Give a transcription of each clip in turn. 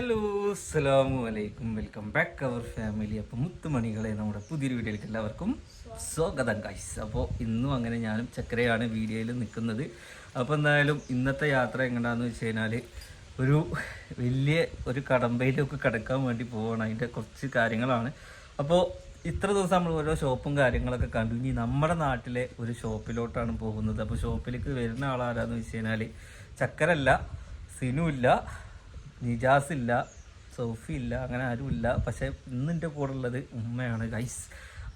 Hello അസ്സാം വലൈക്കും welcome back അവർ family അപ്പോൾ മുത്തുമണികളെ നമ്മുടെ പുതിയൊരു വീഡിയോയിലേക്ക് എല്ലാവർക്കും സ്വാഗതം കാശ് അപ്പോൾ ഇന്നും അങ്ങനെ ഞാനും ചക്കരയാണ് വീഡിയോയിൽ നിൽക്കുന്നത്. അപ്പോൾ എന്തായാലും ഇന്നത്തെ യാത്ര എങ്ങനെയാണെന്ന് വെച്ച് കഴിഞ്ഞാൽ ഒരു വലിയ ഒരു കടമ്പയിലൊക്കെ കിടക്കാൻ വേണ്ടി പോവാണ്. അതിന്റെ കുറച്ച് കാര്യങ്ങളാണ്. അപ്പോൾ ഇത്ര ദിവസം നമ്മൾ ഓരോ ഷോപ്പും കാര്യങ്ങളൊക്കെ കണ്ടു. ഇനി നമ്മുടെ നാട്ടിലെ ഒരു ഷോപ്പിലോട്ടാണ് പോകുന്നത്. അപ്പോൾ ഷോപ്പിലേക്ക് വരുന്ന ആളാരാന്ന് വെച്ച് കഴിഞ്ഞാൽ ചക്കരല്ല സിനുമില്ല നിജാസ് ഇല്ല സോഫി ഇല്ല അങ്ങനെ ആരുമില്ല. പക്ഷെ ഇന്ന് എന്റെ കൂടെ ഉള്ളത് ഉമ്മയാണ് ഗൈസ്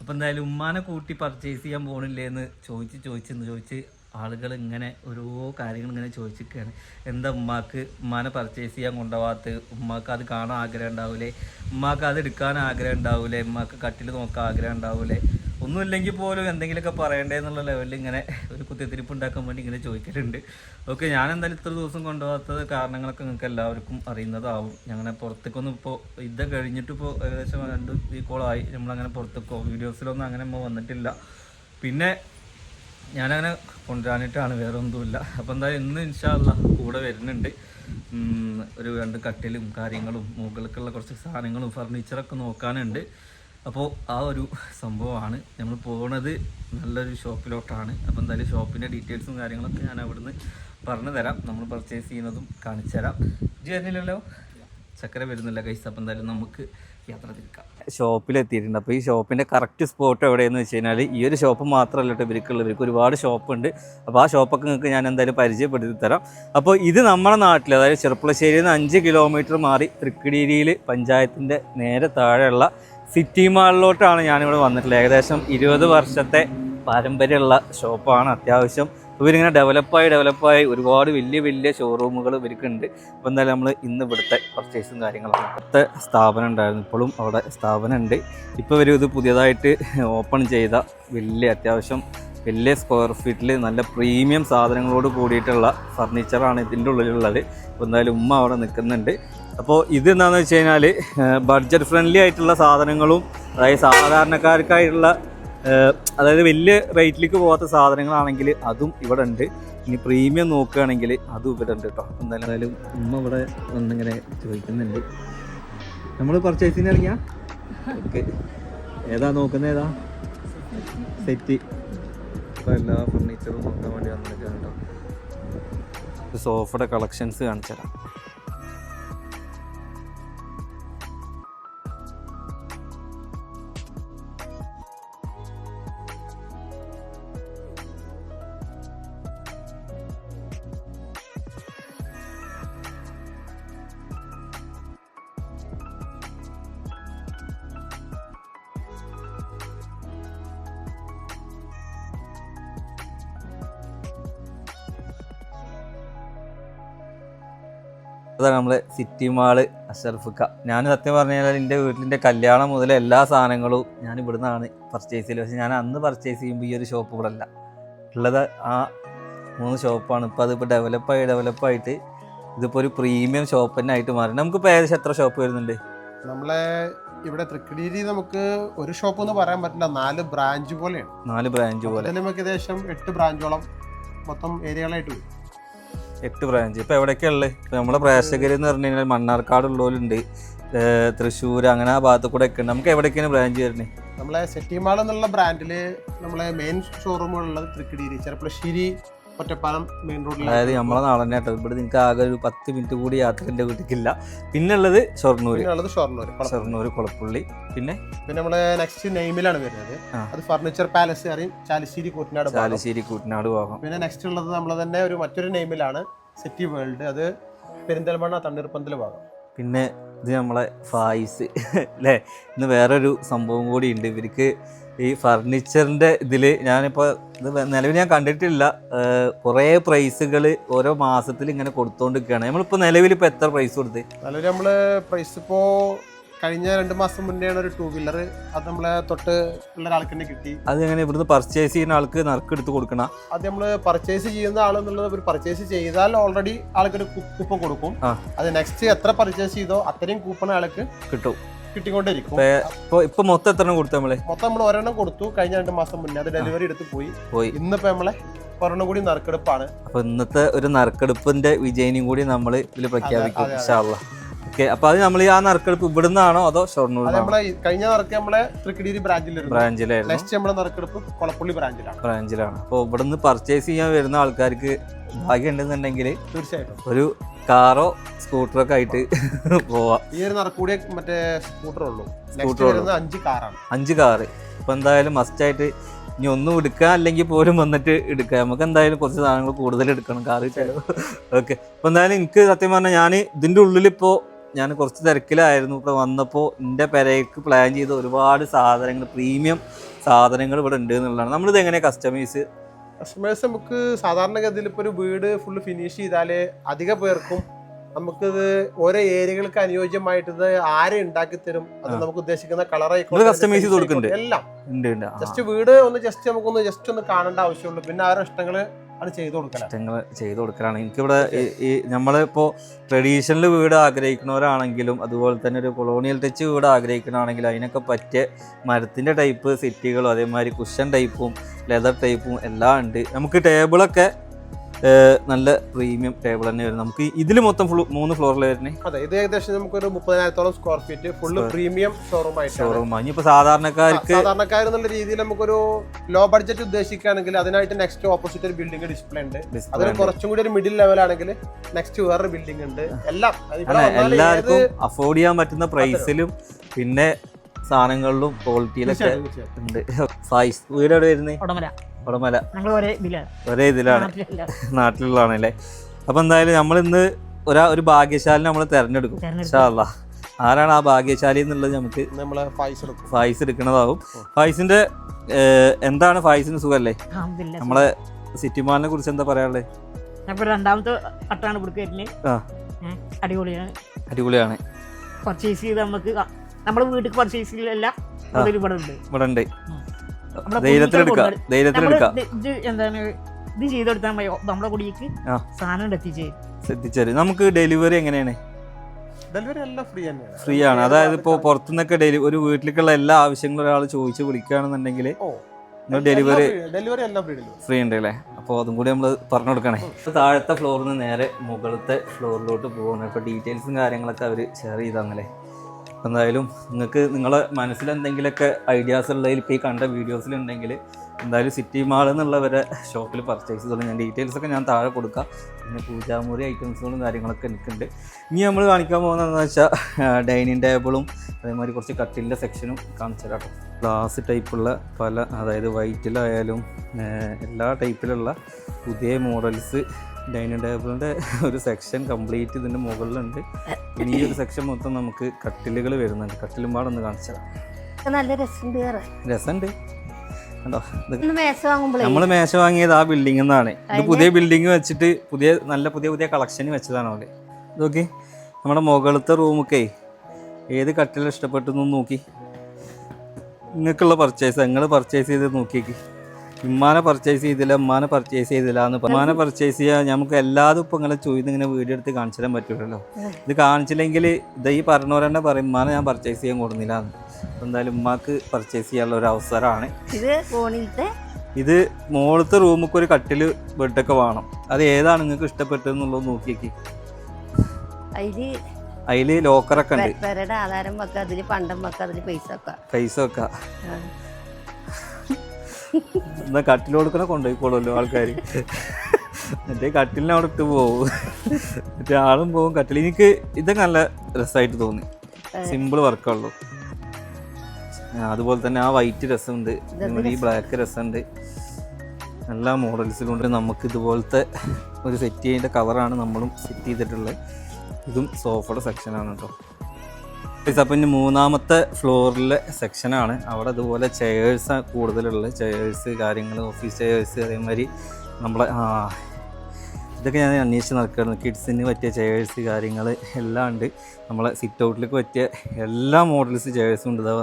അപ്പോൾ എന്തായാലും ഉമ്മാനെ കൂട്ടി പർച്ചേസ് ചെയ്യാൻ പോകണില്ലേ എന്ന് ചോദിച്ച് ചോദിച്ചെന്ന് ചോദിച്ച് ആളുകൾ ഇങ്ങനെ ഓരോ കാര്യങ്ങൾ ഇങ്ങനെ ചോദിച്ചിരിക്കുകയാണ്. എന്താ ഉമ്മാക്ക് ഉമ്മാനെ പർച്ചേസ് ചെയ്യാൻ കൊണ്ടുപോകാത്ത ഉമ്മാക്ക് അത് കാണാൻ ആഗ്രഹം ഉണ്ടാവില്ലേ ഉമ്മാക്ക് അത് എടുക്കാൻ ആഗ്രഹം ഉണ്ടാവില്ലേ ഉമ്മാക്ക് കട്ടിൽ നോക്കാൻ ആഗ്രഹം ഉണ്ടാവില്ലേ ഒന്നുമില്ലെങ്കിൽ പോലും എന്തെങ്കിലുമൊക്കെ പറയണ്ടേ എന്നുള്ള ലെവലിൽ ഇങ്ങനെ ഒരു കുത്തിത്തിരിപ്പ് ഉണ്ടാക്കാൻ വേണ്ടി ഇങ്ങനെ ചോദിക്കലുണ്ട്. ഓക്കെ ഞാൻ എന്തായാലും ഇത്ര ദിവസം കൊണ്ടുപോകാത്തത് കാരണങ്ങളൊക്കെ നിങ്ങൾക്ക് എല്ലാവർക്കും അറിയുന്നതാവും. ഞങ്ങനെ പുറത്തേക്കൊന്നും ഇപ്പോൾ ഇത് കഴിഞ്ഞിട്ട് ഇപ്പോൾ ഏകദേശം രണ്ട് വീക്കോളായി നമ്മളങ്ങനെ പുറത്തേക്കോ വീഡിയോസിലൊന്നും അങ്ങനെ നമ്മൾ വന്നിട്ടില്ല. പിന്നെ ഞാനങ്ങനെ കൊണ്ടുവരാനായിട്ടാണ് വേറെ ഒന്നുമില്ല അപ്പോൾ എന്തായാലും ഇന്ന് ഇൻഷാല്ല കൂടെ വരുന്നുണ്ട്. ഒരു രണ്ട് കട്ടിലും കാര്യങ്ങളും മുകൾക്കുള്ള കുറച്ച് സാധനങ്ങളും ഫർണിച്ചറൊക്കെ നോക്കാനുണ്ട്. അപ്പോൾ ആ ഒരു സംഭവമാണ്. നമ്മൾ പോണത് നല്ലൊരു ഷോപ്പിലോട്ടാണ്. അപ്പോൾ എന്തായാലും ഷോപ്പിന്റെ ഡീറ്റെയിൽസും കാര്യങ്ങളൊക്കെ ഞാൻ അവിടുന്ന് പറഞ്ഞു തരാം. നമ്മൾ പർച്ചേസ് ചെയ്യുന്നതും കാണിച്ചു തരാം. ഇജ്ജ് വരുന്നില്ലല്ലോ ചക്കര വരുന്നില്ല കൈസ് അപ്പം എന്തായാലും നമുക്ക് യാത്ര തിരിക്കാം. ഷോപ്പിലെത്തിയിട്ടുണ്ട്. അപ്പോൾ ഈ ഷോപ്പിന്റെ കറക്റ്റ് സ്പോട്ട് എവിടെയെന്ന് വെച്ച് കഴിഞ്ഞാൽ ഈ ഒരു ഷോപ്പ് മാത്രമല്ല കേട്ടോ ഇവർക്ക് ഒരുപാട് ഷോപ്പുണ്ട് അപ്പോൾ ആ ഷോപ്പൊക്കെ നിങ്ങൾക്ക് ഞാൻ എന്തായാലും പരിചയപ്പെടുത്തി തരാം. അപ്പോൾ ഇത് നമ്മുടെ നാട്ടിൽ അതായത് ചെറുപ്പളശ്ശേരിയിൽ നിന്ന് അഞ്ച് കിലോമീറ്റർ മാറി തൃക്കടിയിൽ പഞ്ചായത്തിന്റെ നേരെ താഴെയുള്ള സിറ്റി മാളിലോട്ടാണ് ഞാനിവിടെ വന്നിട്ടുള്ളത്. ഏകദേശം ഇരുപത് വർഷത്തെ പാരമ്പര്യമുള്ള ഷോപ്പാണ് അത്യാവശ്യം. ഇവരിങ്ങനെ ഡെവലപ്പായി ഡെവലപ്പായി ഒരുപാട് വലിയ വലിയ ഷോറൂമുകൾ ഇവർക്കുണ്ട്. അപ്പോൾ എന്തായാലും നമ്മൾ ഇന്ന് ഇവിടുത്തെ പർച്ചേസും കാര്യങ്ങളൊക്കെ ഇവിടുത്തെ സ്ഥാപനം ഉണ്ടായിരുന്നു. ഇപ്പോഴും അവിടെ സ്ഥാപനം ഉണ്ട് ഇപ്പോൾ ഇവർ ഇത് പുതിയതായിട്ട് ഓപ്പൺ ചെയ്ത വലിയ അത്യാവശ്യം വലിയ സ്ക്വയർ ഫീറ്റിൽ നല്ല പ്രീമിയം സാധനങ്ങളോട് കൂടിയിട്ടുള്ള ഫർണിച്ചറാണ് ഇതിന്റെ ഉള്ളിലുള്ളത്. അപ്പോൾ എന്തായാലും ഉമ്മ അവിടെ നിൽക്കുന്നുണ്ട്. അപ്പോൾ ഇത് എന്താണെന്ന് വെച്ച് കഴിഞ്ഞാൽ ബഡ്ജറ്റ് ഫ്രണ്ട്ലി ആയിട്ടുള്ള സാധനങ്ങളും അതായത് സാധാരണക്കാർക്കായിട്ടുള്ള അതായത് വലിയ റേറ്റിലേക്ക് പോകാത്ത സാധനങ്ങളാണെങ്കിൽ അതും ഇവിടെ ഉണ്ട്. ഇനി പ്രീമിയം നോക്കുകയാണെങ്കിൽ അതും ഇവിടെ ഉണ്ട് കേട്ടോ എന്തായാലും ഉമ്മ ഇവിടെ വന്നിങ്ങനെ ചോദിക്കുന്നുണ്ട്. നമ്മൾ പർച്ചേസിന് ഇറങ്ങിയാ? ഓക്കെ ഏതാ നോക്കുന്നത് ഏതാ? സെറ്റ് ഇപ്പോൾ എല്ലാ ഫർണിച്ചറും നോക്കാൻ വേണ്ടി വന്നിട്ടുണ്ടോ സോഫയുടെ കളക്ഷൻസ് കാണിച്ചു തരാം അതാണ് നമ്മളെ സിറ്റി മാൾ അഷർഫുക്ക ഞാൻ സത്യം പറഞ്ഞു കഴിഞ്ഞാൽ എന്റെ വീട്ടിലെ കല്യാണം മുതൽ എല്ലാ സാധനങ്ങളും ഞാൻ ഇവിടുന്നാണ് പർച്ചേസ് ചെയ്യൽ. പക്ഷേ ഞാൻ അന്ന് പർച്ചേസ് ചെയ്യുമ്പോൾ ഈ ഒരു ഷോപ്പ് ഇവിടെ അല്ല ഉള്ളത് ആ മൂന്ന് ഷോപ്പാണ് ഇപ്പോൾ അതിപ്പോൾ ഡെവലപ്പായി ഡെവലപ്പായിട്ട് ഇതിപ്പോൾ ഒരു പ്രീമിയം ഷോപ്പ് തന്നെ ആയിട്ട് മാറി. നമുക്കിപ്പോൾ ഏകദേശം എത്ര ഷോപ്പ് വരുന്നുണ്ട്? നമ്മളെ ഇവിടെ തൃക്കടിയിൽ നമുക്ക് ഒരു ഷോപ്പ് എന്ന് പറയാൻ പറ്റില്ല. നാല് ബ്രാഞ്ച് പോലെയാണ്. നാല് ബ്രാഞ്ച് പോലെ. നമുക്ക് ഏകദേശം എട്ട് ബ്രാഞ്ചോളം മൊത്തം ഏരിയകളായിട്ട് വരും. എട്ട് ബ്രാഞ്ച് ഇപ്പോൾ എവിടെയൊക്കെയാണ് ഉള്ളത് ഇപ്പോൾ നമ്മളെ പ്രേക്ഷകർ എന്ന് പറഞ്ഞു കഴിഞ്ഞാൽ മണ്ണാർക്കാട് ഉള്ളവരുണ്ട് തൃശ്ശൂർ അങ്ങനെ ആ ഭാഗത്ത് കൂടെ ഒക്കെ ഉണ്ട്. നമുക്ക് എവിടെയൊക്കെയാണ് ബ്രാഞ്ച് വരുന്നത് നമ്മളെ സെറ്റിമാൾ എന്നുള്ള ബ്രാൻഡിൽ നമ്മളെ മെയിൻ ഷോറൂമുകളുള്ളത് തൃക്കടിയിൽ ചെറുപ്പളശ്ശേരി ഒറ്റപ്പാലം മെയിൻ റോഡിൽ അതായത് നമ്മളെ നാളെ കേട്ടോ ഇവിടെ നിങ്ങൾക്ക് ആകെ ഒരു പത്ത് മിനിറ്റ് കൂടി യാത്ര എന്റെ വീട്ടിലേക്കില്ല പിന്നെ ഉള്ളത് ഷൊർണൂർ ഉള്ളത് ഷൊർണൂർ ഷൊർണൂർ കുളപ്പുള്ളി. പിന്നെ? പിന്നെ നമ്മളെ നെക്സ്റ്റ് നെയ്മിലാണ് വരുന്നത്. അത് ഫർണിച്ചർ പാലസ് അറിയും ചാലിശ്ശേരി കൂട്ടനാട് ഭാഗം. ചാലിശ്ശേരി കൂട്ടനാട് ഭാഗം. പിന്നെ നെക്സ്റ്റ് ഉള്ളത് നമ്മൾ തന്നെ ഒരു മറ്റൊരു നെയ്മിലാണ്. സിറ്റി വേൾഡ് അത് പെരിന്തൽമണ്ണ തണ്ണീർപ്പന്തൽ ഭാഗം. പിന്നെ ഇത് നമ്മളെ ഫായിസ്. അല്ലേ ഇന്ന് വേറൊരു സംഭവം കൂടി ഉണ്ട്. ഇവർക്ക് ഈ ഫർണിച്ചറിന്റെ ഇതിൽ ഞാനിപ്പോൾ ഇത് നിലവിൽ ഞാൻ കണ്ടിട്ടില്ല. കുറേ പ്രൈസുകൾ ഓരോ മാസത്തിൽ ഇങ്ങനെ കൊടുത്തോണ്ടിരിക്കുകയാണ് നമ്മളിപ്പോൾ നിലവിൽ ഇപ്പോൾ എത്ര പ്രൈസ് കൊടുത്ത്? നിലവിൽ നമ്മൾ പ്രൈസ് ഇപ്പോൾ കഴിഞ്ഞ രണ്ട് മാസം മുന്നെയാണ് ഒരു ടൂ വീലർ അത് നമ്മളെ തൊട്ട് ഉള്ള ഒരാൾക്ക് തന്നെ കിട്ടി. അത് എങ്ങനെ ഇവിടുന്ന് പർച്ചേസ് ചെയ്യുന്ന ആൾക്ക് നറുക്കെടുത്ത് കൊടുക്കണം? അത് നമ്മൾ പർച്ചേസ് ചെയ്യുന്ന ആൾ എന്നുള്ളത് ഒരു പർച്ചേസ് ചെയ്താൽ ഓൾറെഡി ആൾക്കൊരു കൂപ്പൺ കൊടുക്കും. അത് നെക്സ്റ്റ് എത്ര പർച്ചേസ് ചെയ്തോ അത്രയും കൂപ്പൺ ആൾക്ക് കിട്ടും. കിട്ടിക്കൊണ്ടിരിക്കും ഇപ്പോൾ മൊത്തം എത്ര കൊടുത്തു നമ്മൾ? മൊത്തം നമ്മൾ ഒരെണ്ണം കൊടുത്തു. കഴിഞ്ഞ രണ്ട് മാസം മുന്നേ അത് ഡെലിവറി എടുത്ത് പോയി. പോയി. ഇന്നിപ്പോ നമ്മളെ ഒരെണ്ണം കൂടി നറുക്കെടുപ്പാണ്. അപ്പോൾ ഇന്നത്തെ ഒരു നറുക്കെടുപ്പിന്റെ വിജയിനെയും കൂടി നമ്മൾ ഇതിൽ പ്രഖ്യാപിക്കും അതെ, അതെ. ഇൻഷാ അള്ളാ. ഓക്കെ അപ്പൊ അത് നമ്മൾ ആ നറുക്കെടുപ്പ് ഇവിടുന്നാണോ അതോ ഷൊർണൂർ നമ്മളെ കഴിഞ്ഞ നറുക്ക് നമ്മളെ തൃക്കടിരി ബ്രാഞ്ചിലിരുന്നു. ബ്രാഞ്ചിലായിരുന്നു. നെക്സ്റ്റ് നമ്മളെ നറുക്കെടുപ്പ് കൊളപ്പള്ളി ബ്രാഞ്ചിലാണ്. ബ്രാഞ്ചിലാണ്. അപ്പോൾ ഇവിടുന്ന് പർച്ചേസ് ചെയ്യാൻ വരുന്ന ആൾക്കാർക്ക് ഭാഗ്യം ഉണ്ടെന്നുണ്ടെങ്കിൽ തീർച്ചയായിട്ടും. ഒരു കാറോ സ്കൂട്ടറോ ഒക്കെ ആയിട്ട് പോവാം. ഈ ഒരു നറുക്കൂടിയ മറ്റേ സ്കൂട്ടർ ഉള്ളൂ വരുന്നത് അഞ്ച് കാറാണ്. അഞ്ച് കാറ്. ഇപ്പൊ എന്തായാലും മസ്റ്റ് ആയിട്ട് ഇനി ഒന്നും എടുക്കുക അല്ലെങ്കിൽ പോലും വന്നിട്ട് എടുക്കുക നമുക്ക് എന്തായാലും കുറച്ച് സാധനങ്ങൾ കൂടുതൽ എടുക്കണം കാറ് ഓക്കെ അപ്പൊ എന്തായാലും എനിക്ക് സത്യം പറഞ്ഞാൽ ഞാൻ ഇതിന്റെ ഉള്ളിൽ ഇപ്പോ ഞാൻ കുറച്ച് തിരക്കിലായിരുന്നു. ഇപ്പോൾ വന്നപ്പോൾ എന്റെ പെരയ്ക്ക് പ്ലാൻ ചെയ്ത ഒരുപാട് സാധനങ്ങൾ പ്രീമിയം സാധനങ്ങൾ ഇവിടെ ഉണ്ട് എന്നുള്ളതാണ്. നമ്മളിത് എങ്ങനെ കസ്റ്റമൈസ് കസ്റ്റമേഴ്സ് നമുക്ക് സാധാരണഗതിയിൽ ഇപ്പോൾ ഒരു വീട് ഫുള്ള് ഫിനിഷ് ചെയ്താൽ അധിക പേർക്കും നമുക്കിത് ഓരോ ഏരിയകൾക്ക് അനുയോജ്യമായിട്ട് ഇത് ആരെ ഉണ്ടാക്കി തരും? അത് നമുക്ക് ഉദ്ദേശിക്കുന്ന ചെയ്ത് എല്ലാം. ജസ്റ്റ് വീട് ഒന്ന് ജസ്റ്റ് നമുക്കൊന്ന് ജസ്റ്റ് ഒന്ന് കാണേണ്ട ആവശ്യമുള്ളൂ. പിന്നെ അവരുടെ ഇഷ്ടങ്ങൾ ആണ് ചെയ്തു കൊടുക്കണം ഇഷ്ടങ്ങൾ ചെയ്തു കൊടുക്കലാണ്. എനിക്കിവിടെ ഈ- നമ്മളിപ്പോൾ ട്രഡീഷണൽ വീട് ആഗ്രഹിക്കുന്നവരാണെങ്കിലും അതുപോലെ തന്നെ ഒരു കൊളോണിയൽ ടച്ച് വീട് ആഗ്രഹിക്കുന്നതാണെങ്കിലും അതിനൊക്കെ പറ്റിയ മരത്തിന്റെ ടൈപ്പ് സെറ്റുകളും അതേമാതിരി കുഷൻ ടൈപ്പും ലെതർ ടൈപ്പും എല്ലാം ഉണ്ട്. നമുക്ക് ടേബിളൊക്കെ നല്ല പ്രീമിയം ടേബിൾ തന്നെ വരും. നമുക്ക് ഇതിൽ മൊത്തം ഫുൾ മൂന്ന് ഫ്ലോറിൽ വരുന്നത് അതെ ഇത് ഏകദേശം നമുക്കൊരു മുപ്പതിനായിരത്തോളം square feet full premium showroom ആയിട്ട് ഷോറൂം ഇനിയിപ്പോൾ സാധാരണക്കാർക്ക് സാധാരണക്കാർ എന്നുള്ള രീതിയിൽ നമുക്കൊരു ലോ ബഡ്ജറ്റ് ഉദ്ദേശിക്കുകയാണെങ്കിൽ അതിനായിട്ട് നെക്സ്റ്റ് ഓപ്പോസിറ്റ് ഒരു ബിൽഡിംഗ് ഡിസ്പ്ലേ ഉണ്ട്. അതൊരു അതിന് കുറച്ചും കൂടി ഒരു മിഡിൽ ലെവൽ ആണെങ്കിൽ നെക്സ്റ്റ് വേറൊരു ബിൽഡിംഗ് ഉണ്ട്. എല്ലാം. എല്ലാവർക്കും അഫോർഡ് ചെയ്യാൻ പറ്റുന്ന പ്രൈസിലും പിന്നെ സാധനങ്ങളിലും ക്വാളിറ്റിയിലൊക്കെ. ഉണ്ട്. സൈസ് വീട് എവിടെ വരുന്നത് ഞങ്ങൾ ഒരേ ഇതിലാണ്. ഒരേ ഇതിലാണ്. നാട്ടിലല്ല. നാട്ടിലുള്ളതാണല്ലേ. അപ്പൊ എന്തായാലും നമ്മൾ ഇന്ന് ഒരാ ഒരു ഭാഗ്യശാലി നമ്മൾ തെരഞ്ഞെടുക്കും. ഇൻഷാല്ലാ ആരാണ് ആ ഭാഗ്യശാലി എന്നുള്ളത് നമുക്ക് നമ്മളെ ഫൈസ് എടുക്കും. ഫായിസ് എടുക്കുന്നതാവും ഫൈസിന്റെ എന്താണ് ഫൈസിന്റെ സുഖല്ലേ നമ്മളെ സിറ്റി മാളിനെ കുറിച്ച് എന്താ പറയാനുള്ളത് രണ്ടാമത്തെ അട്ടാണ്. അടിപൊളിയാണ്. അടിപൊളിയാണ്. പർച്ചേസ് ചെയ്ത് നമുക്ക് നമ്മുടെ വീട്ടിൽ പർച്ചേസ് ചെയ്യലല്ല ഇവിടെ ഉണ്ട് ഇവിടെ ഉണ്ട് ധൈര്യത്തിലെടുക്കാം ധൈര്യത്തിലെടുക്കാം എന്താണ് ഇത് ചെയ്തെടുത്താൽ മതി. നമ്മുടെ കുടിക്ക് സാധനം ഇവിടെ എത്തിച്ചേ. നമുക്ക് ഡെലിവറി എങ്ങനെയാണ്? ഡെലിവറി എല്ലാം ഫ്രീ തന്നെയാണ്. ഫ്രീ ആണ്. അതായത് ഇപ്പോ പുറത്തുനിന്നൊക്കെ ഡെലി ഒരു വീട്ടിലേക്കുള്ള എല്ലാ ആവശ്യങ്ങളും ഒരാൾ ചോദിച്ച് വിളിക്കുകയാണെന്നുണ്ടെങ്കിൽ നിങ്ങൾ ഡെലിവറി ഡെലിവറി എല്ലാം ഫ്രീ ഫ്രീ ഉണ്ട് അല്ലേ അപ്പോൾ അതും കൂടി നമ്മൾ പറഞ്ഞു കൊടുക്കണേ. താഴത്തെ ഫ്ലോറിൽ നിന്ന് നേരെ മുകളിലത്തെ ഫ്ലോറിലോട്ട് പോകുന്നത് ഇപ്പോൾ ഡീറ്റെയിൽസും കാര്യങ്ങളൊക്കെ അവർ ഷെയർ ചെയ്താന്നല്ലേ? എന്തായാലും നിങ്ങൾക്ക് നിങ്ങളെ മനസ്സിൽ എന്തെങ്കിലുമൊക്കെ ഐഡിയാസ് ഉള്ളതിൽ ഇപ്പോൾ ഈ കണ്ട വീഡിയോസിലുണ്ടെങ്കിൽ എന്തായാലും സിറ്റി മാൾ എന്നുള്ളവരെ ഷോപ്പിൽ പർച്ചേസ് ചെയ്തോളൂ. ഞാൻ ഡീറ്റെയിൽസ് ഒക്കെ ഞാൻ താഴെ കൊടുക്കാം. പിന്നെ പൂജാമുറി ഐറ്റംസുകളും കാര്യങ്ങളൊക്കെ എനിക്കുണ്ട്. ഇനി നമ്മൾ കാണിക്കാൻ പോകുന്നതെന്ന് വെച്ചാൽ ഡൈനിങ് ടേബിളും അതേമാതിരി കുറച്ച് കട്ടിലിന്റെ സെക്ഷനും കാണിച്ചു തരാം ഗ്ലാസ് ടൈപ്പുള്ള പല അതായത് വൈറ്റിലായാലും എല്ലാ ടൈപ്പിലുള്ള പുതിയ മോഡൽസ് ഡൈനിങ് ടേബിളിന്റെ ഒരു സെക്ഷൻ കംപ്ലീറ്റ് ഇതിന്റെ മുകളിലുണ്ട്. ഇനി ഈ ഒരു സെക്ഷൻ മൊത്തം നമുക്ക് കട്ടിലുകൾ വരുന്നുണ്ട്. കട്ടിലും പാടൊന്ന് കാണിച്ചതാണ് നല്ല രസമുണ്ട് രസമുണ്ട്. കണ്ടോ? നമ്മൾ മേശ വാങ്ങിയത് ആ ബിൽഡിംഗ് നിന്നാണ്. ഇത് പുതിയ ബിൽഡിംഗ് വെച്ചിട്ട് പുതിയ നല്ല പുതിയ പുതിയ കളക്ഷൻ വെച്ചതാണ് അവിടെ. നോക്കി. നമ്മുടെ മുകളിലത്തെ റൂമൊക്കെ ഏത് കട്ടിൽ ഇഷ്ടപ്പെട്ടു നോക്കി. നിങ്ങൾക്കുള്ള പർച്ചേസ് നിങ്ങൾ പർച്ചേസ് ചെയ്ത് നോക്കിയേക്ക്. ഇമ്മാനെ പർച്ചേസ് ചെയ്തില്ല ഉമ്മാനെ പർച്ചേസ് ചെയ്തില്ല എന്ന് ഉമ്മാനെ പർച്ചേസ് ചെയ്യാൻ നമുക്ക് എല്ലാതും ഇപ്പം ഇങ്ങനെ ചോദിച്ച് ഇങ്ങനെ വീഡിയോ എടുത്ത് കാണിച്ചു തരാൻ പറ്റൂലല്ലോ. ഇത് കാണിച്ചില്ലെങ്കിൽ ഇത് ഈ പറഞ്ഞവർ തന്നെ പറയും ഉമ്മാനെ ഞാൻ പർച്ചേസ് ചെയ്യാൻ കൊടുന്നില്ല എന്ന്. എന്തായാലും ഉമ്മാക്ക് പർച്ചേസ് ചെയ്യാനുള്ള ഒരു അവസരമാണ്. ഇത് ഫോണിലത്തെ? ഇത് റൂമൊക്കെ ഒരു കട്ടിൽ ബെഡൊക്കെ വേണം. അത് ഏതാണ് നിങ്ങൾക്ക് ഇഷ്ടപ്പെട്ടതെന്നുള്ളത് നോക്കിയേക്ക്. അതിൽ അതിൽ ലോക്കറൊക്കെ ഉണ്ട്. ആധാരം വെക്കാം അതിൽ പണ്ടം വെക്കാം അതിൽ പൈസ വെക്കാം. പൈസ ഒക്കെ ആ. എന്നാ കട്ടിൽ കൊടുക്കണ കൊണ്ടുപോയിക്കോളല്ലോ ആൾക്കാർ മറ്റേ കട്ടിലിനെ അവിടെ ഇട്ട് പോവും. മറ്റേ ആളും പോവും കട്ടിൽ എനിക്ക് ഇതൊക്കെ നല്ല രസമായിട്ട് തോന്നി. സിമ്പിൾ വർക്കുള്ളൂ. അതുപോലെ തന്നെ ആ വൈറ്റ് രസമുണ്ട്. ഈ ബ്ലാക്ക് രസമുണ്ട്. എല്ലാ മോഡൽസിലും ഉണ്ട്. നമുക്ക് ഇതുപോലത്തെ ഒരു സെറ്റ് ചെയ്യേണ്ട കളറാണ് നമ്മളും സെറ്റ് ചെയ്തിട്ടുള്ളത്. ഇതും സോഫയുടെ സെക്ഷനാണ് കേട്ടോ അപ്പം ഇനി മൂന്നാമത്തെ ഫ്ലോറിലെ സെക്ഷനാണ് അവിടെ അതുപോലെ ചെയേഴ്സ് കൂടുതലുള്ള ചെയേഴ്സ് കാര്യങ്ങൾ ഓഫീസ് ചെയേഴ്സ് അതേമാതിരി നമ്മളെ ഇതൊക്കെ ഞാൻ അന്വേഷിച്ച് നടക്കുകയായിരുന്നു കിഡ്സിന് പറ്റിയ ചെയേഴ്സ് കാര്യങ്ങൾ എല്ലാം ഉണ്ട്. നമ്മളെ സിറ്റ് ഔട്ടിലേക്ക് പറ്റിയ എല്ലാ മോഡൽസ് ചെയേഴ്സും ഉണ്ട്. ഇതാ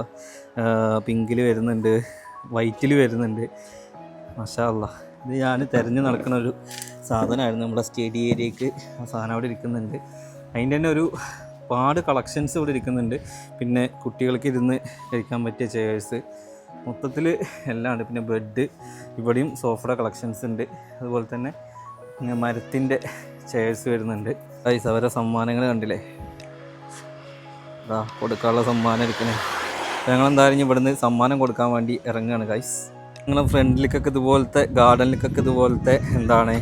പിങ്കിൽ വരുന്നുണ്ട് വൈറ്റിൽ വരുന്നുണ്ട്. മഷാ അല്ലാ ഇത് ഞാൻ തിരഞ്ഞു നടക്കുന്ന ഒരു സാധനമായിരുന്നു. നമ്മുടെ സ്റ്റഡി ഏരിയക്ക് ആ സാധനം അവിടെ ഇരിക്കുന്നുണ്ട്. അതിന്റെ തന്നെ ഒരു ഒരുപാട് കളക്ഷൻസ് ഇവിടെ ഇരിക്കുന്നുണ്ട്. പിന്നെ കുട്ടികൾക്ക് ഇരുന്ന് കഴിക്കാൻ പറ്റിയ ചെയേഴ്സ് മൊത്തത്തിൽ എല്ലാം ഉണ്ട് പിന്നെ ബെഡ് ഇവിടെയും സോഫയുടെ കളക്ഷൻസ് ഉണ്ട്. അതുപോലെ തന്നെ മരത്തിന്റെ ചെയേഴ്സ് വരുന്നുണ്ട്. പൈസ അവരെ സമ്മാനങ്ങൾ കണ്ടില്ലേ? ഇതാ കൊടുക്കാനുള്ള സമ്മാനം എടുക്കണേ. ഞങ്ങളെന്തായാലും ഇവിടുന്ന് സമ്മാനം കൊടുക്കാൻ വേണ്ടി ഇറങ്ങുകയാണ് ഗൈസ് നിങ്ങളെ ഫ്രണ്ടിലേക്കൊക്കെ ഇതുപോലത്തെ ഗാർഡനിലേക്കൊക്കെ ഇതുപോലത്തെ എന്താണ്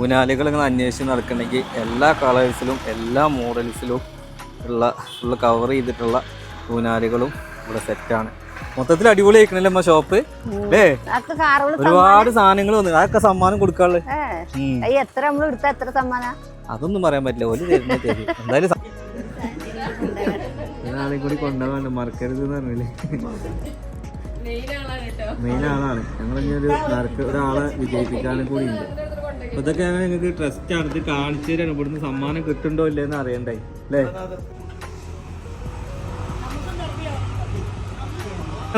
ഊനാലുകൾ ഇങ്ങനെ അന്വേഷിച്ച് നടക്കണമെങ്കിൽ എല്ലാ കളേഴ്സിലും എല്ലാ മോഡൽസിലും ഉള്ള ഫുള്ള് കവർ ചെയ്തിട്ടുള്ള ഊനാലുകളും ഇവിടെ സെറ്റാണ് മൊത്തത്തിൽ അടിപൊളി ആയിക്കണല്ലേ അമ്മ ഷോപ്പ് അല്ലേ? ഒരുപാട് സാധനങ്ങൾ വന്നു. അതൊക്കെ സമ്മാനം കൊടുക്കാനുള്ളത് എത്ര നമ്മൾ എടുത്ത എത്ര സമ്മാന? അതൊന്നും പറയാൻ പറ്റില്ല. ഒരു തരുന്ന തരും. എന്തായാലും കൂടി കൊണ്ടുപോകാണ്ട് മറക്കരുത് എന്ന് പറഞ്ഞില്ലേ മെയിൻ ആളാണ് ഞങ്ങളിങ്ങനെ ഒരു ഒരാളെ വിജയിപ്പിക്കാനും കൂടി ഉണ്ട്. ഇതൊക്കെ ഞങ്ങൾ നിങ്ങൾക്ക് ട്രസ്റ്റ് നടത്തി കാണിച്ചു തരാണ് ഇവിടുന്ന് സമ്മാനം കിട്ടുണ്ടോ ഇല്ലെന്ന് അറിയണ്ടേ? അല്ലേ?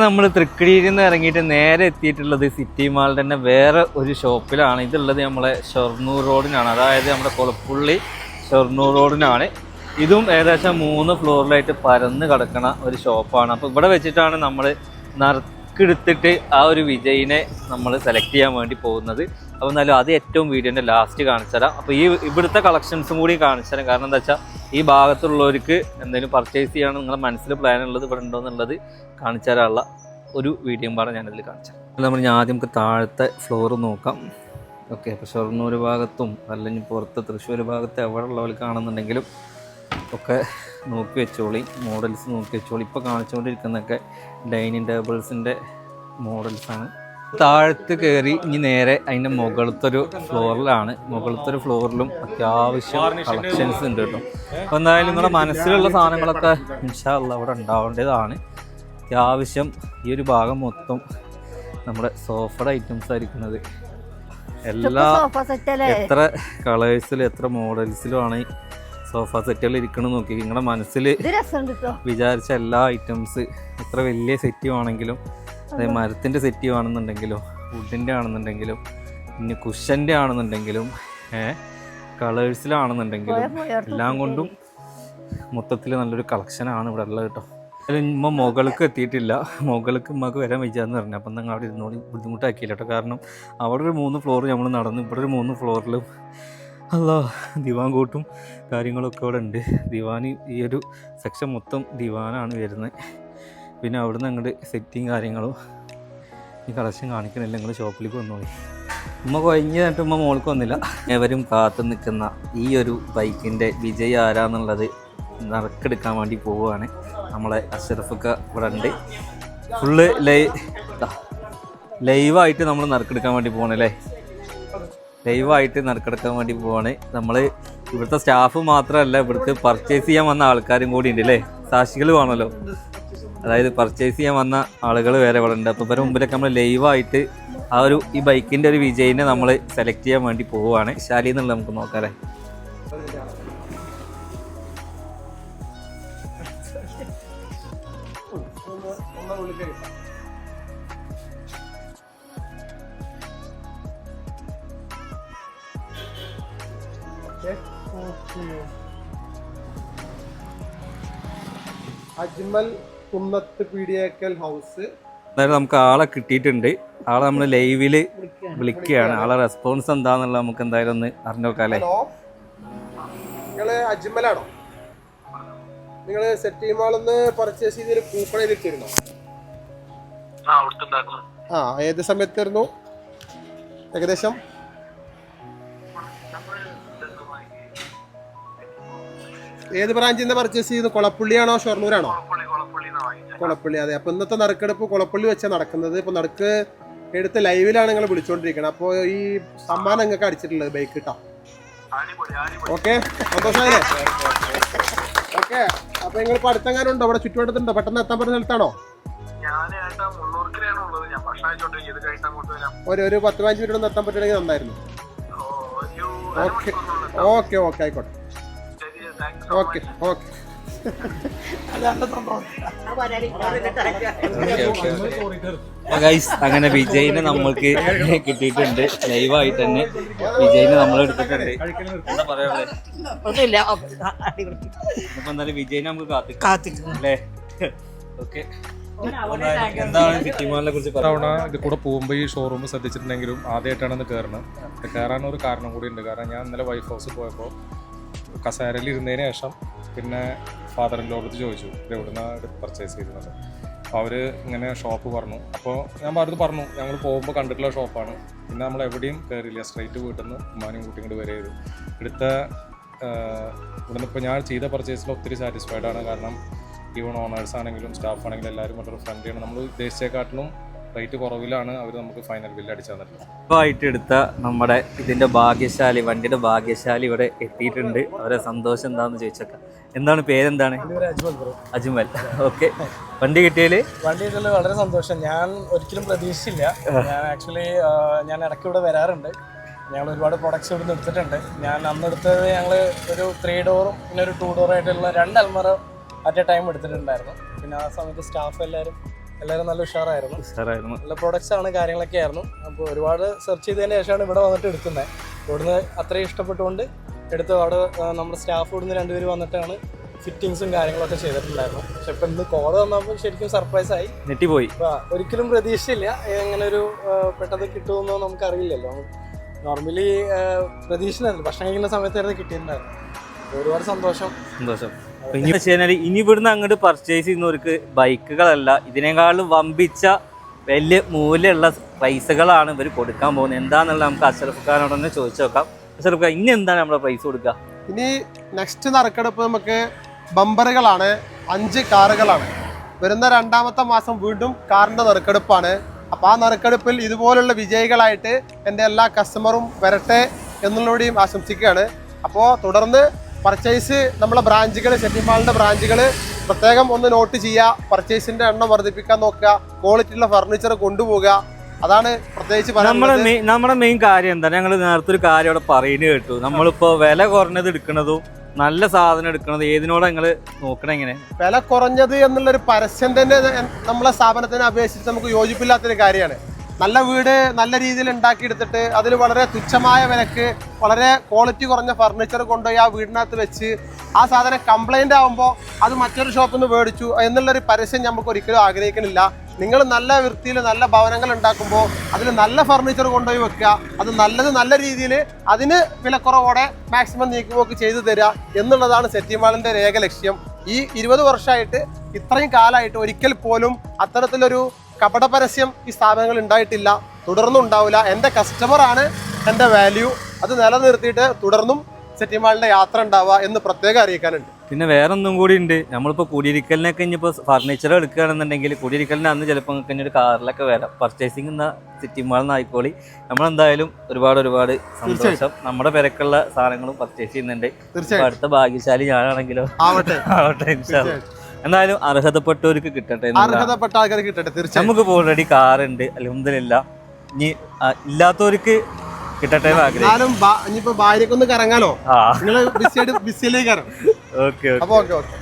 നമ്മൾ തൃക്കടിയിൽ നിന്ന് ഇറങ്ങിയിട്ട് നേരെ എത്തിയിട്ടുള്ളത് സിറ്റി മാളിൽ തന്നെ വേറെ ഒരു ഷോപ്പിലാണ് ഇതുള്ളത് നമ്മളെ ഷൊർണൂർ റോഡിനാണ്. അതായത് നമ്മുടെ കൊളപ്പുള്ളി ഷൊർണൂർ റോഡിനാണ്. ഇതും ഏകദേശം മൂന്ന് ഫ്ലോറിലായിട്ട് പരന്ന് കിടക്കുന്ന ഒരു ഷോപ്പാണ് അപ്പോൾ ഇവിടെ വെച്ചിട്ടാണ് നമ്മൾ നറുക്കെടുത്തിട്ട് ആ ഒരു വിജയിനെ നമ്മൾ സെലക്ട് ചെയ്യാൻ വേണ്ടി പോകുന്നത്. അപ്പോൾ എന്നാലും അത് ഏറ്റവും വീഡിയോന്റെ ലാസ്റ്റ് കാണിച്ചു തരാം. അപ്പോൾ ഈ ഇവിടുത്തെ കളക്ഷൻസും കൂടി കാണിച്ചു തരാം. കാരണം എന്താ വെച്ചാൽ ഈ ഭാഗത്തുള്ളവർക്ക് എന്തെങ്കിലും പർച്ചേസ് ചെയ്യാൻ നിങ്ങളുടെ മനസ്സിൽ പ്ലാൻ ഉള്ളത് ഇവിടെ ഉണ്ടോ എന്നുള്ളത് കാണിച്ചു തരാനുള്ള ഒരു വീഡിയോയും പാടെ ഞാനതിൽ കാണിച്ചു തരാം. നമ്മൾ ഞാൻ ആദ്യം നമുക്ക് താഴത്തെ ഫ്ലോർ നോക്കാം. ഓക്കെ അപ്പോൾ ഷൊർണൂർ ഭാഗത്തും അല്ലെങ്കിൽ പുറത്ത് തൃശ്ശൂർ ഭാഗത്ത് എവിടെ ഉള്ളവർ കാണുന്നുണ്ടെങ്കിലും ഒക്കെ നോക്കി വെച്ചോളി മോഡൽസ് നോക്കി വെച്ചോളി. ഇപ്പോൾ കാണിച്ചുകൊണ്ടിരിക്കുന്നതൊക്കെ ഡൈനിങ് ടേബിൾസിന്റെ മോഡൽസാണ് താഴത്ത് കയറി ഇനി നേരെ അതിന്റെ മുകളത്തൊരു ഫ്ലോറിലാണ് മുകളത്തൊരു ഫ്ലോറിലും അത്യാവശ്യം കളക്ഷൻസ് ഉണ്ട് കേട്ടോ. അപ്പോൾ എന്തായാലും നിങ്ങളുടെ മനസ്സിലുള്ള സാധനങ്ങളൊക്കെ ഇൻഷാല്ല അവിടെ ഉണ്ടാവേണ്ടതാണ്. അത്യാവശ്യം ഈ ഒരു ഭാഗം മൊത്തം നമ്മുടെ സോഫഡ് ഐറ്റംസ് ആയിരിക്കുന്നത്. എല്ലാ എത്ര കളേഴ്സിലും എത്ര മോഡൽസിലും ആണ് സോഫ സെറ്റുകൾ ഇരിക്കണം നോക്കി. നിങ്ങളുടെ മനസ്സിൽ വിചാരിച്ച എല്ലാ ഐറ്റംസ് എത്ര വലിയ സെറ്റ് ആണെങ്കിലും അതായത് മരത്തിന്റെ സെറ്റ് ആണെന്നുണ്ടെങ്കിലും വുഡിന്റെ ആണെന്നുണ്ടെങ്കിലും പിന്നെ കുഷന്റെ ആണെന്നുണ്ടെങ്കിലും കളേഴ്സിലാണെന്നുണ്ടെങ്കിലും എല്ലാം കൊണ്ടും മൊത്തത്തിൽ നല്ലൊരു കളക്ഷനാണ് ഇവിടെ ഉള്ളത് കേട്ടോ. ഉമ്മ മുകൾക്ക് എത്തിയിട്ടില്ല. മുകൾക്ക് ഉമ്മക്ക് വരാൻ വെച്ചാന്ന് പറഞ്ഞു. അപ്പം നിങ്ങൾ അവിടെ ഇരുന്നോളി. ബുദ്ധിമുട്ടാക്കിയില്ല കേട്ടോ. കാരണം അവിടെ ഒരു മൂന്ന് ഫ്ലോർ നമ്മൾ നടന്നു ഇവിടെ ഒരു മൂന്ന് ഫ്ലോറിലും അല്ലാ ദിവാൻ കൂട്ടും കാര്യങ്ങളൊക്കെ അവിടെ ഉണ്ട്. ദിവാൻ ഈ ഒരു സെക്ഷൻ മൊത്തം ദിവാനാണ് വരുന്നത് പിന്നെ അവിടുന്ന് അങ്ങോട്ട് സെറ്റിങ് കാര്യങ്ങളും ഈ കളക്ഷൻ കാണിക്കണില്ല. നിങ്ങൾ ഷോപ്പിലേക്ക് വന്നോളി. ഉമ്മ കഴിഞ്ഞിട്ട് ഉമ്മ മോൾക്ക് വന്നില്ല. എവരും കാത്തു നിൽക്കുന്ന ഈ ഒരു ബൈക്കിന്റെ വിജയം ആരാന്നുള്ളത് നറുക്കെടുക്കാൻ വേണ്ടി പോവുകയാണ്. നമ്മളെ അഷറഫൊക്കെ ഇവിടെ ഉണ്ട്. ഫുള്ള് ലൈ ലൈവായിട്ട് നമ്മൾ നറുക്കെടുക്കാൻ വേണ്ടി പോകണല്ലേ ലൈവായിട്ട് നറുക്കെടുക്കാൻ വേണ്ടി പോവാണ്. നമ്മൾ ഇവിടുത്തെ സ്റ്റാഫ് മാത്രമല്ല ഇവിടുത്തെ പർച്ചേസ് ചെയ്യാൻ വന്ന ആൾക്കാരും കൂടി ഉണ്ട് അല്ലേ സാക്ഷികൾ വേണമല്ലോ. അതായത് പർച്ചേസ് ചെയ്യാൻ വന്ന ആളുകൾ വേറെ ഇവിടെ ഉണ്ട്. അപ്പോൾ ഇവരുടെ മുമ്പിലൊക്കെ നമ്മൾ ലൈവായിട്ട് ആ ഒരു ഈ ബൈക്കിന്റെ ഒരു വിജയിനെ നമ്മൾ സെലക്ട് ചെയ്യാൻ വേണ്ടി പോവുകയാണ് ശാലി എന്നുള്ളത് നമുക്ക് നോക്കാല്ലേ അജ്മൽ കുന്നത്ത് പീഡിയേക്കൽ ഹൗസ് എന്തായാലും നമുക്ക് ആളെ കിട്ടിയിട്ടുണ്ട്. ആളെ നമ്മൾ ലൈവിൽ വിളിക്കുകയാണ്. ആളെ റെസ്പോൺസ് എന്താന്നുള്ള നമുക്ക് എന്തായാലും ഒന്ന് അറിഞ്ഞു നോക്കാം അല്ലേ നിങ്ങൾ അജ്മലാണോ നിങ്ങൾ സെറ്റ് ചെയ്യുമ്പോളൊന്ന് പർച്ചേസ് ചെയ്തൊരു കൂപ്പൺ എഴുതിച്ചിരുന്നോ ആ ഏത് സമയത്തായിരുന്നു? ഏകദേശം? ഏത് ബ്രാഞ്ചിൽ നിന്ന് പർച്ചേസ് ചെയ്യുന്നു കൊളപ്പുള്ളിയാണോ ഷൊർണൂരാണോ? കൊളപ്പള്ളി അതെ അപ്പൊ ഇന്നത്തെ നറുക്കെടുപ്പ് കൊളപ്പള്ളി വെച്ചാണ് നടക്കുന്നത്. ഇപ്പൊ നറുക്ക് എടുത്ത് ലൈവിലാണ് നിങ്ങൾ വിളിച്ചോണ്ടിരിക്കുന്നത് അപ്പോൾ ഈ സമ്മാനം നിങ്ങൾക്ക് അടിച്ചിട്ടുള്ളത് ബൈക്ക് കിട്ടാം ഓക്കെ? സന്തോഷമായില്ലേ ഓക്കെ. അപ്പൊ നിങ്ങൾ ഇപ്പൊ അടുത്തെങ്ങാനുണ്ടോ? അവിടെ ചുറ്റുവട്ടത്തുണ്ടോ? പെട്ടെന്ന് എത്താൻ പറ്റുന്ന സ്ഥലത്താണോ? ഒരു ഒരു പത്ത് പതിനഞ്ച് മിനിറ്റ് എത്താൻ പറ്റുകയാണെങ്കിൽ നന്നായിരുന്നു. ഓക്കെ ഓക്കെ ഓക്കെ ആയിക്കോട്ടെ. ഓക്കെ അങ്ങനെ വിജയിനെ നമ്മൾക്ക് കിട്ടിയിട്ടുണ്ട്. ലൈവായിട്ട് തന്നെ. വിജയിനെ നമ്മൾ എടുത്തിട്ടുണ്ട്. എന്താ വിജയിനെ നമുക്ക് കാത്തിക്കാം. കാത്തിരിക്കുന്നു അല്ലേ? ഓക്കെ. എന്താണ് തവണ ഇത് കൂടെ പോകുമ്പോൾ ഈ ഷോറൂം ശ്രദ്ധിച്ചിട്ടുണ്ടെങ്കിലും ആദ്യമായിട്ടാണ് ഇത് കയറുന്നത് കയറാനൊരു കയറാൻ ഒരു കാരണം കൂടി ഉണ്ട്. കാരണം ഞാൻ ഇന്നലെ വൈഫ് ഹൗസ് പോയപ്പോൾ കസേരയിൽ ഇരുന്നതിന് ശേഷം പിന്നെ ഫാദർ അടുത്ത് ചോദിച്ചു ഇത് എവിടുന്ന പർച്ചേസ് ചെയ്തത്? അപ്പോൾ അവർ ഇങ്ങനെ ഷോപ്പ് പറഞ്ഞു. അപ്പോൾ ഞാൻ പറഞ്ഞത് പറഞ്ഞു. ഞങ്ങൾ പോകുമ്പോൾ കണ്ടിട്ടുള്ള ഷോപ്പാണ് പിന്നെ നമ്മൾ എവിടെയും കയറിയില്ല സ്ട്രൈറ്റ് വീട്ടിൽ നിന്ന് ഉമ്മാനും കൂട്ടി കൊണ്ട് വരെ ചെയ്തു എടുത്ത ഇവിടുന്ന് ഇപ്പോൾ ഞാൻ ചെയ്ത പർച്ചേസിൽ ഒത്തിരി സാറ്റിസ്ഫൈഡ് ആണ്. കാരണം ഈവൺ ഓണേഴ്സ് ആണെങ്കിലും സ്റ്റാഫ് ആണെങ്കിലും എല്ലാവരും വളരെ ഫ്രണ്ട്ലിയാണ് നമ്മൾ ഉദ്ദേശിച്ചേക്കാട്ടിലും റേറ്റ് കുറവിലാണ് അവർ നമുക്ക് ഫൈനൽ ബില്ല് അടിച്ചു തന്നിട്ടുള്ളത്. ആയിട്ട് എടുത്ത നമ്മുടെ ഇതിന്റെ ഭാഗ്യശാലി വണ്ടിയുടെ ഭാഗ്യശാലി ഇവിടെ എത്തിയിട്ടുണ്ട്. അവരെ സന്തോഷം എന്താണെന്ന് ചോദിച്ചേക്കാം. എന്താണ് പേരെന്താണ്? അജ്മൽ ഓക്കെ. വണ്ടി കിട്ടിയാൽ വണ്ടി കിട്ടിയാൽ വളരെ സന്തോഷം. ഞാൻ ഒരിക്കലും പ്രതീക്ഷിച്ചില്ല. ഞാൻ ആക്ച്വലി ഞാൻ ഇടയ്ക്ക് ഇവിടെ വരാറുണ്ട്. ഞങ്ങൾ ഒരുപാട് പ്രൊഡക്ട്സ് ഇവിടെ നിന്ന് എടുത്തിട്ടുണ്ട്. ഞാൻ അന്ന് എടുത്തത് ഞങ്ങൾ ഒരു ത്രീ ഡോറും പിന്നെ ഒരു ടു ഡോറും ആയിട്ടുള്ള രണ്ട് അൽമറ അറ്റ് എ ടൈം എടുത്തിട്ടുണ്ടായിരുന്നു. പിന്നെ ആ സമയത്ത് സ്റ്റാഫ് എല്ലാവരും എല്ലാവരും നല്ല ഉഷാറായിരുന്നു. ഉഷാറായിരുന്നു. നല്ല പ്രൊഡക്ട്സ് ആണ് കാര്യങ്ങളൊക്കെ ആയിരുന്നു. അപ്പോൾ ഒരുപാട് സെർച്ച് ചെയ്തതിന് ശേഷമാണ് ഇവിടെ വന്നിട്ട് എടുക്കുന്നത്. ഇവിടുന്ന് അത്രയും ഇഷ്ടപ്പെട്ടുകൊണ്ട് എടുത്ത് അവിടെ നമ്മുടെ സ്റ്റാഫ് ഇവിടുന്ന് രണ്ടുപേര് വന്നിട്ടാണ് ഫിറ്റിങ്സും കാര്യങ്ങളൊക്കെ ചെയ്തിട്ടുണ്ടായിരുന്നു പക്ഷെ ഇപ്പം ഇന്ന് കോൾ വന്നപ്പോൾ ശരിക്കും സർപ്രൈസ് ആയി. ആ ഒരിക്കലും പ്രതീക്ഷയില്ല ഇങ്ങനെ ഒരു പെട്ടെന്ന് കിട്ടുമെന്നോ നമുക്കറിയില്ലല്ലോ. നോർമലി പ്രതീക്ഷ ഭക്ഷണം കഴിക്കുന്ന സമയത്തായിരുന്നു കിട്ടിയിട്ടുണ്ടായിരുന്നു ഒരുപാട് സന്തോഷം. സന്തോഷം. ഇനി ഇനി ഇവിടുന്ന് അങ്ങോട്ട് പർച്ചേസ് ചെയ്യുന്നവർക്ക് ബൈക്കുകളല്ല ഇതിനേക്കാളും വമ്പിച്ച വലിയ മൂല്യമുള്ള പ്രൈസുകളാണ് ഇവർ കൊടുക്കാൻ പോകുന്നത്. എന്താണെന്നുള്ളത് നമുക്ക് അഷറഫ് തന്നെ ചോദിച്ചു നോക്കാം. അഷറഫ് ഇനി എന്താണ് നമ്മളെ പ്രൈസ് കൊടുക്കുക ഇനി നെക്സ്റ്റ് നറുക്കെടുപ്പ് നമുക്ക് ബമ്പറുകളാണ് അഞ്ച് കാറുകളാണ്. വരുന്ന രണ്ടാമത്തെ മാസം വീണ്ടും കാറിന്റെ നറുക്കെടുപ്പാണ്. അപ്പോൾ ആ നറുക്കെടുപ്പിൽ ഇതുപോലുള്ള വിജയികളായിട്ട് എന്റെ എല്ലാ കസ്റ്റമറും വരട്ടെ എന്നുള്ളതോടെയും ആശംസിക്കുകയാണ്. അപ്പോൾ തുടർന്ന് പർച്ചേസ് നമ്മളെ ബ്രാഞ്ചുകൾ ചെട്ടിമാളിന്റെ ബ്രാഞ്ചുകൾ പ്രത്യേകം ഒന്ന് നോട്ട് ചെയ്യുക. പർച്ചേസിന്റെ എണ്ണം വർദ്ധിപ്പിക്കാൻ നോക്കുക. ക്വാളിറ്റിയുള്ള ഫർണിച്ചർ കൊണ്ടുപോകുക അതാണ് പ്രത്യേകിച്ച് നമ്മുടെ മെയിൻ നമ്മുടെ മെയിൻ കാര്യം എന്താ? ഞങ്ങൾ നേരത്തെ ഒരു കാര്യം അവിടെ പറയുന്നത് കേട്ടു. നമ്മളിപ്പോൾ വില കുറഞ്ഞത് എടുക്കണതും നല്ല സാധനം എടുക്കണതും ഏതിനോടാ നിങ്ങൾ നോക്കണം എങ്ങനെ? വില കുറഞ്ഞത് എന്നുള്ളൊരു പരസ്യം തന്നെ നമ്മളെ സ്ഥാപനത്തിനെ അപേക്ഷിച്ച് നമുക്ക് യോജിപ്പില്ലാത്തൊരു കാര്യമാണ്. നല്ല വീട് നല്ല രീതിയിൽ ഉണ്ടാക്കിയെടുത്തിട്ട് അതിൽ വളരെ തുച്ഛമായ വിലക്ക് വളരെ ക്വാളിറ്റി കുറഞ്ഞ ഫർണിച്ചർ കൊണ്ടുപോയി ആ വീടിനകത്ത് വെച്ച് ആ സാധനം കംപ്ലൈന്റ് ആകുമ്പോൾ അത് മറ്റൊരു ഷോപ്പിൽ നിന്ന് മേടിച്ചു എന്നുള്ളൊരു പരസ്യം നമുക്ക് ഒരിക്കലും ആഗ്രഹിക്കുന്നില്ല നിങ്ങൾ നല്ല വൃത്തിയിൽ നല്ല ഭവനങ്ങൾ ഉണ്ടാക്കുമ്പോൾ അതിൽ നല്ല ഫർണിച്ചർ കൊണ്ടുപോയി വെക്കുക അത് നല്ലത് നല്ല രീതിയിൽ അതിന് വിലക്കുറവോടെ മാക്സിമം നീക്കുപോക്ക് ചെയ്തു തരിക എന്നുള്ളതാണ് സെറ്റിമാളിന്റെ രേഖ ലക്ഷ്യം. ഈ ഇരുപത് വർഷമായിട്ട് ഇത്രയും കാലമായിട്ട് ഒരിക്കൽ പോലും അത്തരത്തിലൊരു കപട പരസ്യം ഈ സ്ഥാപനങ്ങൾ ഉണ്ടായിട്ടില്ല. തുടർന്നും ഉണ്ടാവില്ല എന്റെ കസ്റ്റമറാണ് എന്റെ വാല്യൂ അത് നിലനിർത്തിയിട്ട് തുടർന്നും സെറ്റിമാളിന്റെ യാത്ര ഉണ്ടാവുക എന്ന് പ്രത്യേകം അറിയിക്കാനുണ്ട്. പിന്നെ വേറെ ഒന്നും കൂടി ഉണ്ട്. നമ്മളിപ്പോൾ കുടിയിരിക്കലിനൊക്കെ ഇനിയിപ്പോൾ ഫർണിച്ചർ എടുക്കുകയാണെന്നുണ്ടെങ്കിൽ കുടിയിരിക്കലിന് അന്ന് ചിലപ്പോൾ നിങ്ങൾക്ക് ഇനി ഒരു കാറിലൊക്കെ വരാം. പർച്ചേസിംഗ് എന്ന സിറ്റി മാളിൽ നിന്ന് ആയിക്കോളി. നമ്മളെന്തായാലും ഒരുപാട് ഒരുപാട് സന്തോഷം. നമ്മുടെ പെരക്കുള്ള സാധനങ്ങളും പർച്ചേസ് ചെയ്യുന്നുണ്ട്. അടുത്ത ഭാഗ്യശാലി ഞാനാണെങ്കിലോ? ആവട്ടെ. ആവട്ടെ ഇൻഷാ. എന്തായാലും അർഹതപ്പെട്ടവർക്ക് കിട്ടട്ടെ അർഹതപ്പെട്ട ആൾക്കാർ കിട്ടട്ടെ തീർച്ചയായും. നമുക്ക് ഓൾറെഡി കാറുണ്ട് അലഹമില്ല ഇനി ആ, ഇല്ലാത്തവർക്ക് കിട്ടട്ടെ എന്ന് ആഗ്രഹിക്കും എന്നാലും ഭാ- ഇനിയിപ്പോ ഭാര്യക്കൊന്ന് കറങ്ങാലോ? നിങ്ങൾ ബിസിയായിട്ട് ബിസിയിലേക്ക് കയറും ഓക്കെ അപ്പൊ ഓക്കെ ഓക്കെ